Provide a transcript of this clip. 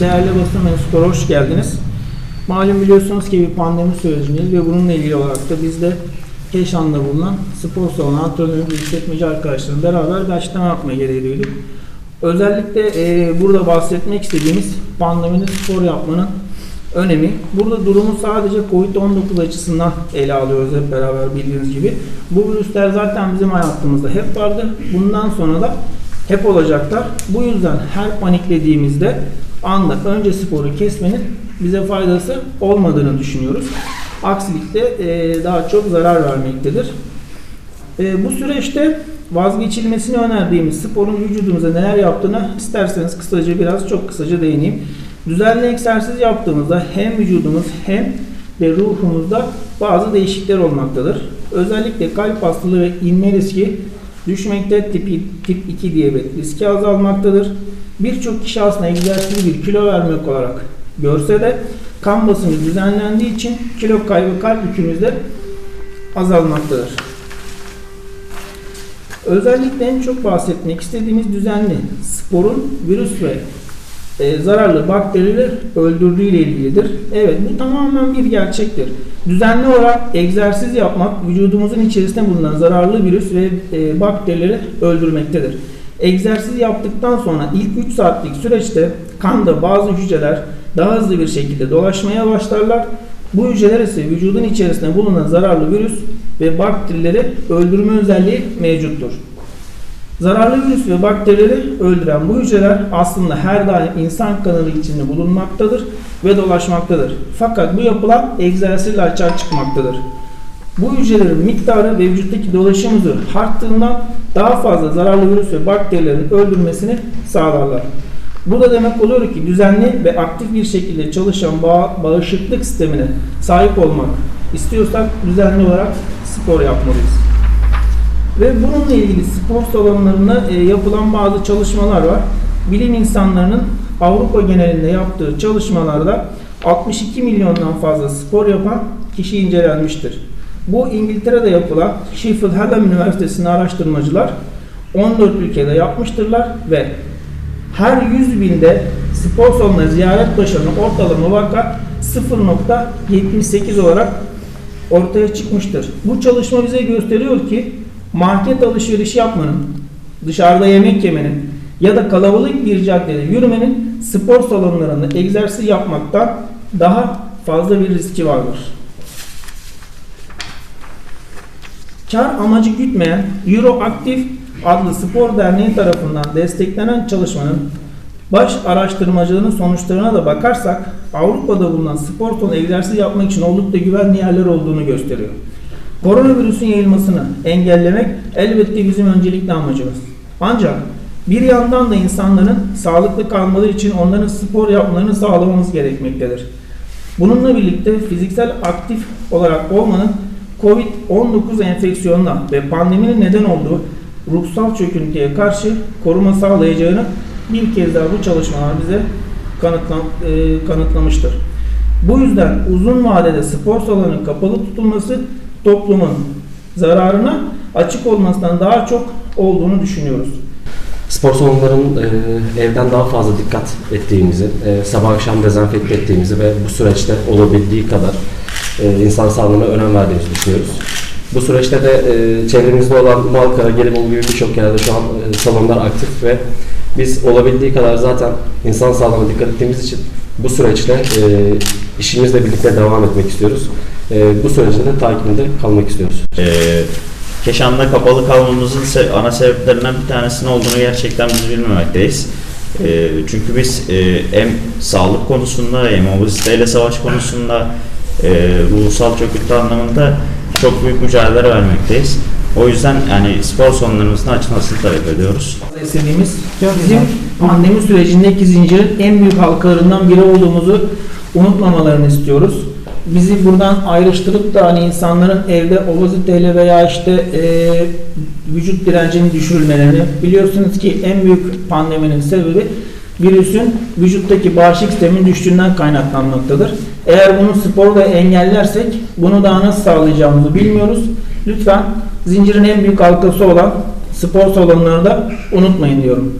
Değerli basın mensupları hoş geldiniz. Malum biliyorsunuz ki bir pandemi sürecindeyiz ve bununla ilgili olarak da biz de Keşan'da bulunan spor salonu antrenörü ve işletmeci arkadaşlarla beraber bir açıklama yapmaya gereği duyduk. Özellikle e, burada bahsetmek istediğimiz pandemide spor yapmanın önemi. Burada durumu sadece Covid-19 açısından ele alıyoruz hep beraber bildiğiniz gibi. Bu virüsler zaten bizim hayatımızda hep vardı. Bundan sonra da hep olacaklar. Bu yüzden her paniklediğimizde anda önce sporu kesmenin bize faydası olmadığını düşünüyoruz. Aksilikte e, daha çok zarar vermektedir. E, bu süreçte vazgeçilmesini önerdiğimiz sporun vücudumuza neler yaptığını isterseniz kısaca biraz çok kısaca değineyim. Düzenli egzersiz yaptığımızda hem vücudumuz hem de ruhumuzda bazı değişiklikler olmaktadır. Özellikle kalp hastalığı ve inme riski düşmekte tip, tip 2 diyabet riski azalmaktadır. Birçok kişi aslında egzersizi bir kilo vermek olarak görse de kan basıncı düzenlendiği için kilo kaybı kalp yükümüzde azalmaktadır. Özellikle en çok bahsetmek istediğimiz düzenli sporun virüs ve e, zararlı bakterileri öldürdüğü ile ilgilidir. Evet bu tamamen bir gerçektir. Düzenli olarak egzersiz yapmak vücudumuzun içerisinde bulunan zararlı virüs ve e, bakterileri öldürmektedir. Egzersiz yaptıktan sonra ilk 3 saatlik süreçte kanda bazı hücreler daha hızlı bir şekilde dolaşmaya başlarlar. Bu hücreler ise vücudun içerisinde bulunan zararlı virüs ve bakterileri öldürme özelliği mevcuttur. Zararlı virüs ve bakterileri öldüren bu hücreler aslında her daim insan kanalı içinde bulunmaktadır ve dolaşmaktadır. Fakat bu yapılan egzersizle açığa çıkmaktadır. Bu hücrelerin miktarı ve vücuttaki dolaşım hızı arttığından daha fazla zararlı virüs ve bakterilerin öldürmesini sağlarlar. Bu da demek oluyor ki düzenli ve aktif bir şekilde çalışan bağ, bağışıklık sistemine sahip olmak istiyorsak düzenli olarak spor yapmalıyız. Ve bununla ilgili spor salonlarında e, yapılan bazı çalışmalar var. Bilim insanlarının Avrupa genelinde yaptığı çalışmalarda 62 milyondan fazla spor yapan kişi incelenmiştir. Bu İngiltere'de yapılan Sheffield Hallam Üniversitesi'nin araştırmacılar 14 ülkede yapmıştırlar ve her 100 binde spor salonuna ziyaret başarını ortalama vaka 0.78 olarak ortaya çıkmıştır. Bu çalışma bize gösteriyor ki market alışverişi yapmanın, dışarıda yemek yemenin ya da kalabalık bir caddede yürümenin spor salonlarında egzersiz yapmaktan daha fazla bir riski vardır. Kar amacı gütmeyen Euroaktif adlı spor derneği tarafından desteklenen çalışmanın baş araştırmacılığının sonuçlarına da bakarsak Avrupa'da bulunan spor salonu egzersiz yapmak için oldukça güvenli yerler olduğunu gösteriyor. Koronavirüsün yayılmasını engellemek elbette bizim öncelikli amacımız. Ancak bir yandan da insanların sağlıklı kalmaları için onların spor yapmalarını sağlamamız gerekmektedir. Bununla birlikte fiziksel aktif olarak olmanın COVID-19 enfeksiyonuna ve pandeminin neden olduğu ruhsal çöküntüye karşı koruma sağlayacağını bir kez daha bu çalışmalar bize kanıtla, e, kanıtlamıştır. Bu yüzden uzun vadede spor salonunun kapalı tutulması toplumun zararına açık olmasından daha çok olduğunu düşünüyoruz. Spor salonlarının e, evden daha fazla dikkat ettiğimizi, e, sabah akşam dezenfekte ettiğimizi ve bu süreçte olabildiği kadar e, insan sağlığına önem verdiğimizi düşünüyoruz. Bu süreçte de e, çevremizde olan Malkara, Gelibolu gibi birçok yerde şu an e, salonlar aktif ve biz olabildiği kadar zaten insan sağlığına dikkat ettiğimiz için bu süreçte e, işimizle birlikte devam etmek istiyoruz. E, bu sürecin de takibinde kalmak istiyoruz. Ee, Keşan'da kapalı kalmamızın se- ana sebeplerinden bir tanesinin olduğunu gerçekten biz bilmemekteyiz. Ee, çünkü biz e, hem sağlık konusunda hem obeziteyle savaş konusunda e, ruhsal çöküntü anlamında çok büyük mücadele vermekteyiz. O yüzden yani spor salonlarımızın açılmasını talep ediyoruz. istediğimiz bizim pandemi sürecindeki zincirin en büyük halkalarından biri olduğumuzu unutmamalarını istiyoruz. Bizi buradan ayrıştırıp da hani insanların evde obeziteyle veya işte e, vücut direncinin düşürülmelerini biliyorsunuz ki en büyük pandeminin sebebi virüsün vücuttaki bağışıklık sistemin düştüğünden kaynaklanmaktadır. Eğer bunu sporla engellersek bunu daha nasıl sağlayacağımızı bilmiyoruz. Lütfen zincirin en büyük halkası olan spor salonlarını da unutmayın diyorum.